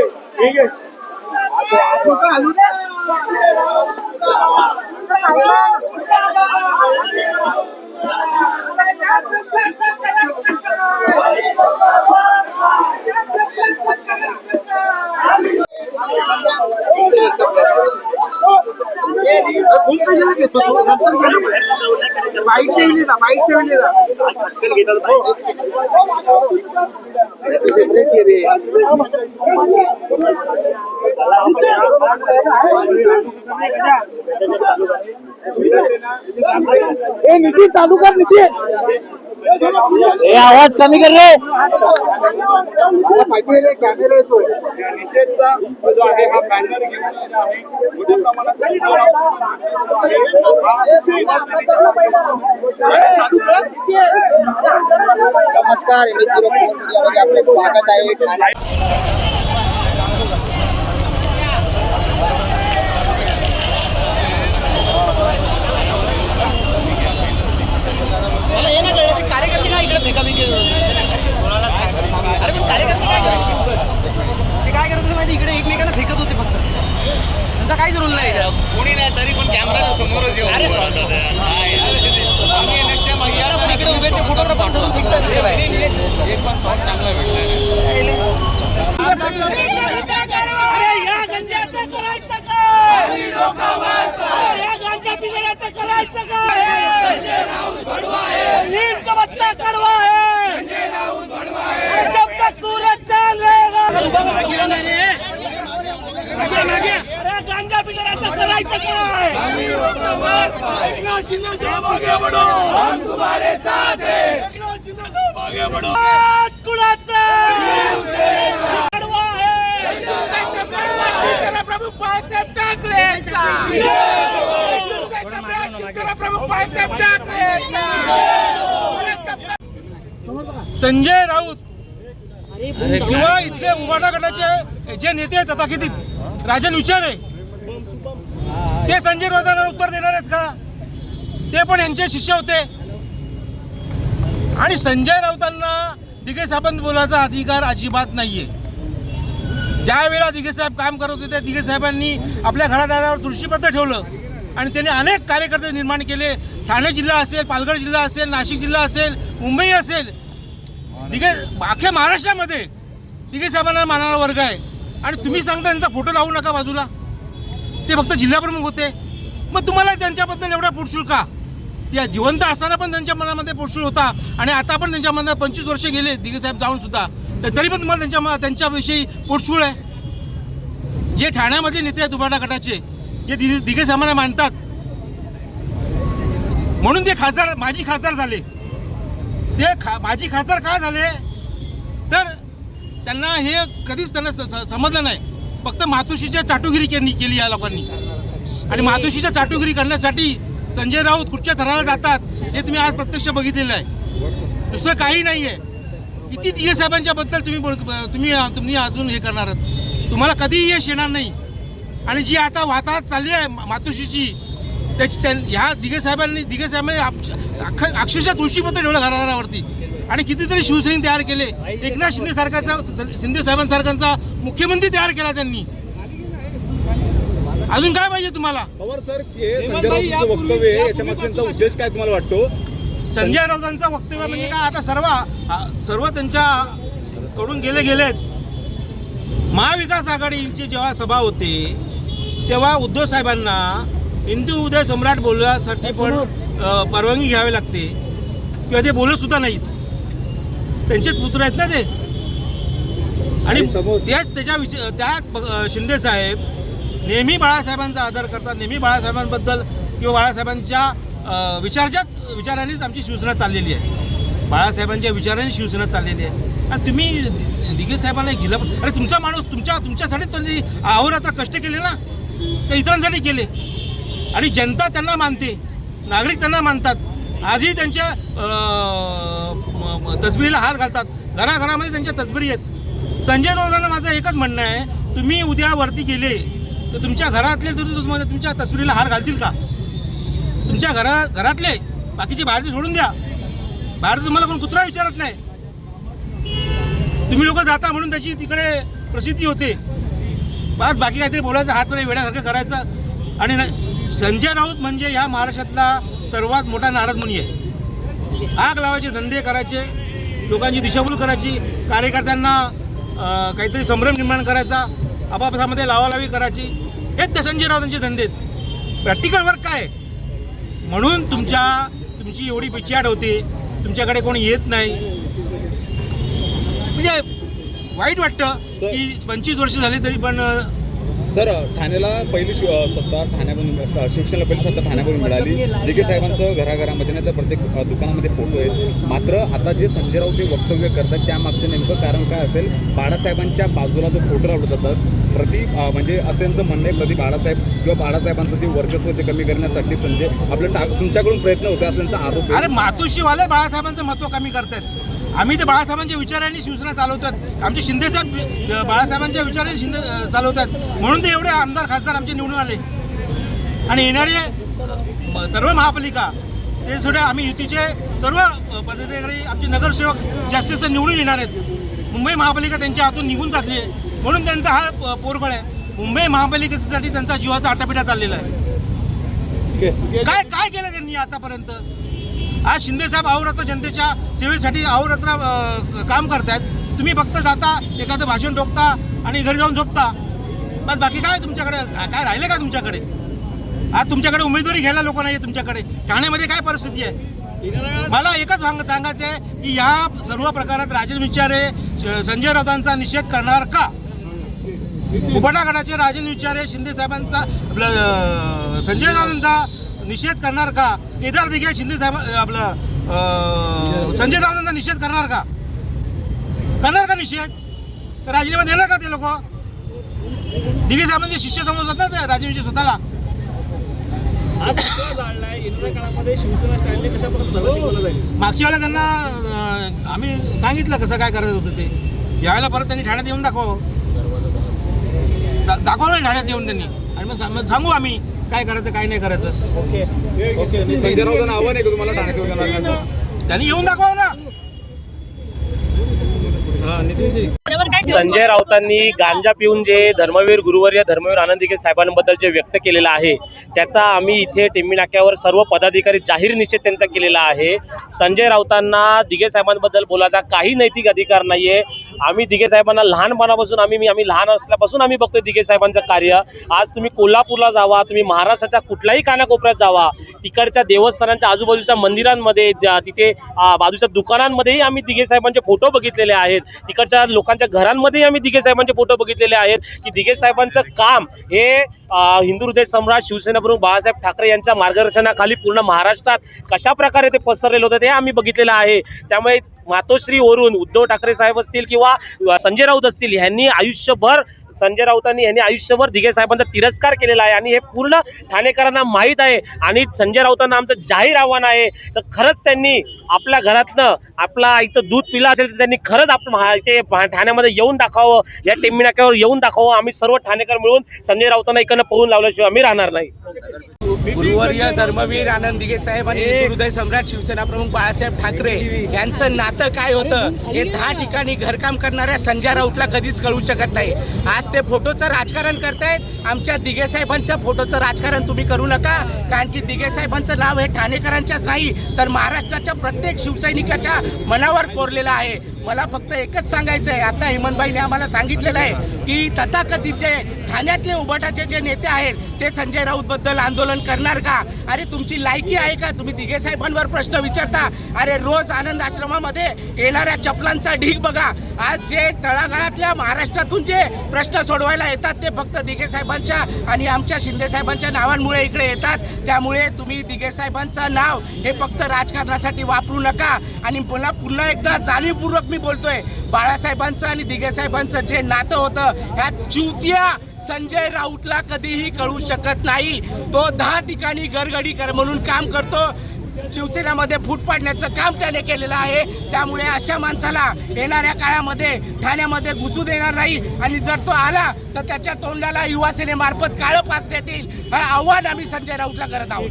sigue, sigue. ¡Vamos! निधी चालू कर निधी ए आवाज कमी कर रे. कॅमेरा येतोय. निषेधचा जो आहे हा बॅनर घेऊन आलेला आहे मोठ्या प्रमाणात नमस्कार आपले स्वागत आहे ठाणे मला हे ना कळलं ते इकडे फेकाफेकी अरे पण कार्यकर्ते काय करत ते काय करत होते माहिती इकडे एकमेकांना फेकत होते फक्त. त्यांचा काहीच रोल नाही. कोणी नाही तरी पण कॅमेराच्या समोरच येऊन इकडे उभे ते फोटोग्राफर धरून फेकतात. एक पण चांगला भेटला अरे या गंजाचं करायचं काय या गांजा पिणाऱ्याचं करायचं काय नीम का बत्ता कडवा है अरे जब तक सूरज चांद रहेगा अरे गांजा पिणाऱ्याचं करायचं काय एकनाथ शिंदे आगे बढ़ो हम तुम्हारे साथ हैं एकनाथ शिंदे साहेब आगे बढ़ो आज कुणाचं प्रमुख बाळासाहेब प्रमुख बाळासाहेब संजय राऊत किंवा इथले उभाटा गटाचे जे नेते आहेत तथाकथित राजन विचारे. ते संजय राऊतांना उत्तर देणार आहेत का? ते पण यांचे शिष्य होते. आणि संजय राऊतांना दिघे साहेबांत बोलायचा अधिकार अजिबात नाहीये. ज्या वेळा दिघे साहेब काम करत होते दिघे साहेबांनी आपल्या घरादारावर तुळशीपत्र ठेवलं आणि त्यांनी अनेक कार्यकर्ते निर्माण केले. ठाणे जिल्हा असेल पालघर जिल्हा असेल नाशिक जिल्हा असेल मुंबई असेल. दिघे अख्ख्या महाराष्ट्रामध्ये दिघे साहेबांना मानारा वर्ग आहे. आणि तुम्ही सांगता त्यांचा फोटो लावू नका बाजूला. ते फक्त जिल्हाप्रमुख होते. मग तुम्हाला त्यांच्याबद्दल एवढा पोटशूळ का? त्या जिवंत असताना पण त्यांच्या मनामध्ये पोटशूळ होता आणि आता पण त्यांच्या मनात पंचवीस वर्ष गेले दिगेसाहेब जाऊन सुद्धा. तर तरी पण तुम्हाला त्यांच्या म- त्यांच्याविषयी पोटशूळ आहे. जे ठाण्यामधले नेते आहेत उभाटा गटाचे जे दि दिगेसाहेबांना मानतात. म्हणून ते खासदार माजी खासदार झाले. ते खा माजी खासदार का झाले? तर त्यांना हे कधीच त्यांना स- समजलं नाही. फक्त मातोश्रीच्या चाटुगिरी केली केली या लोकांनी. आणि मातोश्रीच्या चाटुगिरी करण्यासाठी संजय राऊत कुठच्या थराला जातात हे तुम्ही आज प्रत्यक्ष बघितलेलं आहे. दुसरं काही नाही आहे किती दिगे साहेबांच्या बद्दल तुम्ही बोल तुम्ही तुम्ही अजून हे करणार आहात. तुम्हाला कधीही यश येणार नाही. आणि जी आता वाताहत चालली आहे मा- मातोश्रीची त्याची त्या ह्या दिगे साहेबांनी दिगे साहेबांनी आप- अक्षरशः तुळशीपत्र ठेवलं घराघरावरती. आणि कितीतरी शिवसैनिक तयार केले. एकनाथ शिंदे सारखाचा शिंदे साहेबांसारखांचा मुख्यमंत्री तयार केला त्यांनी. अजून काय पाहिजे तुम्हाला? पवार सर हे वक्तव्य याच्या उद्देश काय तुम्हाला वाटतो? संजय राऊतांचा वक्तव्य म्हणजे काय? आता सर्व सर्व त्यांच्या कडून गेले गेलेत. महाविकास आघाडीची जेव्हा सभा होते तेव्हा उद्धव साहेबांना हिंदू उदय सम्राट बोलण्यासाठी पण परवानगी घ्यावी लागते. किंवा ते बोलत सुद्धा नाहीत. त्यांचेच पुत्र आहेत ना ते? आणि त्याच त्याच्या विषय त्यात अ, शिंदे साहेब नेहमी बाळासाहेबांचा आदर करतात नेहमी बाळासाहेबांबद्दल किंवा बाळासाहेबांच्या विचारच्याच विचारांनीच आमची शिवसेना चाललेली आहे. बाळासाहेबांच्या विचारांनी शिवसेना चाललेली आहे. आणि तुम्ही दिघे साहेबांना एक जिल्हा अरे तुमचा माणूस तुमच्या तुमच्यासाठी त्यांनी अहोरात्र कष्ट केले ना? ते इतरांसाठी केले. आणि जनता त्यांना मानते. नागरिक त्यांना मानतात. आजही त्यांच्या अ, हार घालतात. घराघरामध्ये त्यांच्या तस्बिरी आहेत. संजय राऊतांना माझं एकच म्हणणं आहे तुम्ही उद्या वरती गेले तर तुमच्या घरातले तुम्ही तुम्हाला तुमच्या तस्बिरीला हार घालतील का? तुमच्या घरा घरातले बाकीचे बाहेरचे सोडून द्या. बाहेर तुम्हाला कोण कुत्रा विचारत नाही. तुम्ही लोक जाता म्हणून त्याची तिकडे प्रसिद्धी होते. बस बाकी काहीतरी बोलायचं हात मध्ये वेड्यासारखं करायचं. आणि न- संजय राऊत म्हणजे ह्या महाराष्ट्रातला सर्वात मोठा नारद मुनी आहे आग लावायचे धंदे करायचे लोकांची दिशाभूल करायची कार्यकर्त्यांना काहीतरी संभ्रम निर्माण करायचा आपापसामध्ये लावालावी करायची हेच त्या संजय राऊतांचे धंदे आहेत प्रॅक्टिकल वर्क काय? म्हणून तुमच्या तुमची एवढी पिछाड होते तुमच्याकडे कोणी येत नाही म्हणजे वाईट वाटतं. की पंचवीस वर्ष झाली तरी पण सर ठाण्याला पहिली शिव सत्ता ठाण्यामधून शिवसेनेला पहिली सत्ता ठाण्यामधून मिळाली. जे के साहेबांचं घराघरामध्ये नाही तर प्रत्येक दुकानामध्ये फोटो आहेत. मात्र आता जे संजय राऊत हे वक्तव्य करतात त्यामागचं नेमकं कारण काय असेल? बाळासाहेबांच्या बाजूला जो फोटो लावले जातात प्रति म्हणजे असं त्यांचं म्हणणं आहे प्रति बाळासाहेब किंवा बाळासाहेबांचं जे वर्चस्व ते कमी करण्यासाठी संजय आपलं तुमच्याकडून प्रयत्न होते असं त्यांचा आरोप अरे आहे मातोश्रीवाले बाळासाहेबांचं महत्त्व कमी करतात आम्ही तर बाळासाहेबांच्या विचारांनी शिवसेना चालवतात. आमचे शिंदेसाहेब बाळासाहेबांच्या विचारांनी शिंदे चालवतात. म्हणून ते एवढे आमदार खासदार आमचे निवडून आले. आणि येणारे सर्व महापालिका ते सुद्धा आम्ही युतीचे सर्व पदाधिकारी आमचे नगरसेवक जास्तीत जास्त निवडून येणार आहेत. मुंबई महापालिका त्यांच्या हातून निघून जातली आहे म्हणून त्यांचा हा पोरबळ आहे. मुंबई महापालिकेसाठी त्यांचा जीवाचा आटापिटा चाललेला आहे. काय काय केलं त्यांनी आतापर्यंत? आज शिंदे साहेब अहोरात्र जनतेच्या सेवेसाठी अहोरात्र काम करतायत. तुम्ही फक्त जाता एखादं भाषण ठोकता आणि घरी जाऊन झोपता. बस बाकी काय तुमच्याकडे? काय राहिले का तुमच्याकडे? आज तुमच्याकडे उमेदवारी घ्यायला लोक नाही तुमच्याकडे. ठाण्यामध्ये काय परिस्थिती आहे? मला एकच सांग सांगायचं आहे की या सर्व प्रकारात राजन विचारे श- संजय राऊतांचा निषेध करणार का? उपटागडाचे गटाचे राजन विचारे शिंदे साहेबांचा आपलं संजय राऊतांचा निषेध करणार का? केदार दिघे शिंदे साहेब आपलं संजय राऊतांचा निषेध करणार का? करणार का निषेध? राजीनामा देणार का ते लोक? दिघे साहेबांचे शिष्य समजतात ना ते राजीनाचे स्वतःला. मागच्या वेळेला त्यांना आम्ही सांगितलं कसं काय करायचं होतं ते. यावेळेला परत त्यांनी ठाण्यात येऊन दाखवावं. दा- दाखवलं ठाण्यात येऊन त्यांनी. आणि मग सांगू आम्ही. काय करायचं काय नाही करायचं. ओके. ओके संजय राऊतांना आव्हान आहे का तुम्हाला ठाण्यात? त्यांनी येऊन दाखवावं ना. संजय राऊतांनी गांजा पिऊन जे धर्मवीर गुरुवर्य धर्मवीर आनंदिके साहेबांबद्दल जे व्यक्त केलेलं आहे त्याचा आम्ही इथे टिंबी नाक्यावर सर्व पदाधिकारी जाहीर निषेध त्यांचा केलेला आहे. संजय राऊतांना दिघे साहेबांबद्दल बोलायचा काही नैतिक अधिकार नाही आहे आम्ही दिघे साहेबांना लहानपणापासून आम्ही मी आम्ही लहान असल्यापासून आम्ही बघतोय दिघे साहेबांचं कार्य. आज तुम्ही कोल्हापूरला जावा तुम्ही महाराष्ट्राच्या कुठल्याही कानाकोपऱ्यात जावा. तिकडच्या देवस्थानांच्या आजूबाजूच्या मंदिरांमध्ये तिथे बाजूच्या दुकानांमध्येही आम्ही दिघे साहेबांचे फोटो बघितलेले आहेत. तिकडच्या लोकांच्या घरांमध्येही आम्ही दिघे साहेबांचे फोटो बघितलेले आहेत की दिघे साहेबांचं काम हे हिंदू हृदय सम्राट शिवसेना प्रमुख बाळासाहेब ठाकरे यांच्या मार्गदर्शनाखाली पूर्ण महाराष्ट्रात कशा प्रकारे ते पसरलेलं होतं ते आम्ही बघितलेलं आहे. त्यामुळे मातोश्रीवरून उद्धव ठाकरे साहेब असतील किंवा संजय राऊत असतील यांनी आयुष्यभर संजय राऊतांनी यांनी आयुष्यभर दिघे साहेबांचा तिरस्कार केलेला आहे. आणि हे पूर्ण ठाणेकरांना माहीत आहे आणि संजय राऊतांना आमचं जाहीर आव्हान आहे. तर खरंच त्यांनी आपल्या घरातनं आपला आईचं दूध पिलं असेल तर त्यांनी खरंच आपण ते ठाण्यामध्ये येऊन दाखवावं या टेंबी नाक्यावर येऊन दाखवावं. आम्ही सर्व ठाणेकर मिळून संजय राऊतांना इकडनं पळून लावल्याशिवाय आम्ही राहणार नाही. गुरुवर्य धर्मवीर आनंद दिघे साहेब आणि हिंदू हृदय सम्राट शिवसेना प्रमुख बाळासाहेब ठाकरे यांचं नातं काय होतं? हे दहा ठिकाणी घरकाम करणाऱ्या संजय राऊतला कधीच कळू शकत नाही. आज ते फोटोचं राजकारण करतायत. आमच्या दिघे साहेबांच्या फोटोचं राजकारण तुम्ही करू नका. कारण की दिघे साहेबांचं नाव हे ठाणेकरांच्याच नाही तर महाराष्ट्राच्या प्रत्येक शिवसैनिकाच्या मनावर कोरलेलं आहे. मला फक्त एकच सांगायचं आहे आता हेमंतबाईने आम्हाला सांगितलेलं आहे की तथाकथित जे ठाण्यातले उभाटाचे जे नेते आहेत ते संजय राऊतबद्दल आंदोलन करणार का? अरे तुमची लायकी आहे का? तुम्ही दिघे साहेबांवर प्रश्न विचारता. अरे रोज आनंद आश्रमामध्ये येणाऱ्या चपलांचा ढीग बघा. आज जे तळागाळातल्या महाराष्ट्रातून जे प्रश्न सोडवायला येतात ते फक्त दिघे साहेबांच्या आणि आमच्या शिंदे साहेबांच्या नावांमुळे इकडे येतात. त्यामुळे तुम्ही दिघे साहेबांचं नाव हे फक्त राजकारणासाठी वापरू नका. आणि पुन्हा पुन्हा एकदा जाणीवपूर्वक मी बोलतोय बाळासाहेबांचं आणि दिगेसाहेबांचं जे नातं होतं ह्या चुतिया संजय राऊतला कधीही कळू शकत नाही. तो दहा ठिकाणी गरगडी कर म्हणून काम करतो. शिवसेनेमध्ये फूट पाडण्याचं काम त्याने केलेलं आहे. त्यामुळे अशा माणसाला येणाऱ्या काळामध्ये ठाण्यामध्ये घुसू देणार नाही. आणि जर तो आला तर त्याच्या तोंडाला युवासेनेमार्फत काळं पास देतील. हे आव्हान आम्ही संजय राऊतला करत आहोत.